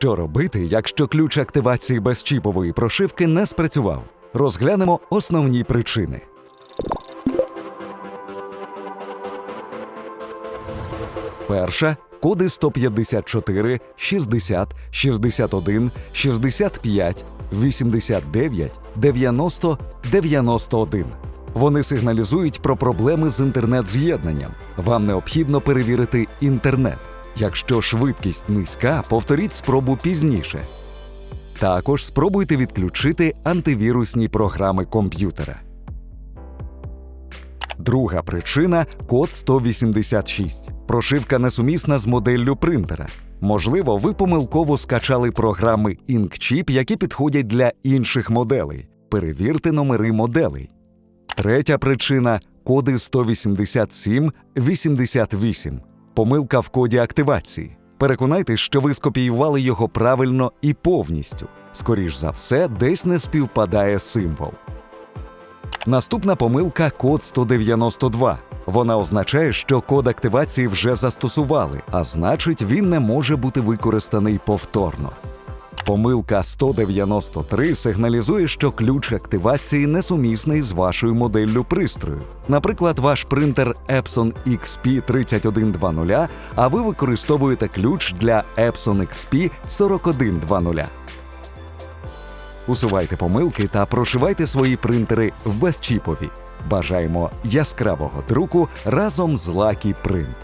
Що робити, якщо ключ активації безчіпової прошивки не спрацював? Розглянемо основні причини. Перша коди 154, 60, 61, 65, 89, 90, 91. Вони сигналізують про проблеми з інтернет-з'єднанням. Вам необхідно перевірити інтернет. Якщо швидкість низька, повторіть спробу пізніше. Також спробуйте відключити антивірусні програми комп'ютера. Друга причина код 186. Прошивка несумісна з моделлю принтера. Можливо, ви помилково скачали програми Inkchip, які підходять для інших моделей. Перевірте номери моделей. Третя причина коди 187 88. Помилка в коді активації. Переконайтесь, що ви скопіювали його правильно і повністю. Скоріш за все, десь не співпадає символ. Наступна помилка код 192. Вона означає, що код активації вже застосували, а значить, він не може бути використаний повторно. Помилка 193 сигналізує, що ключ активації несумісний з вашою моделлю пристрою. Наприклад, ваш принтер Epson XP 3120, а ви використовуєте ключ для Epson XP 4120. Усувайте помилки та прошивайте свої принтери в безчіпові. Бажаємо яскравого друку разом з Lucky Print.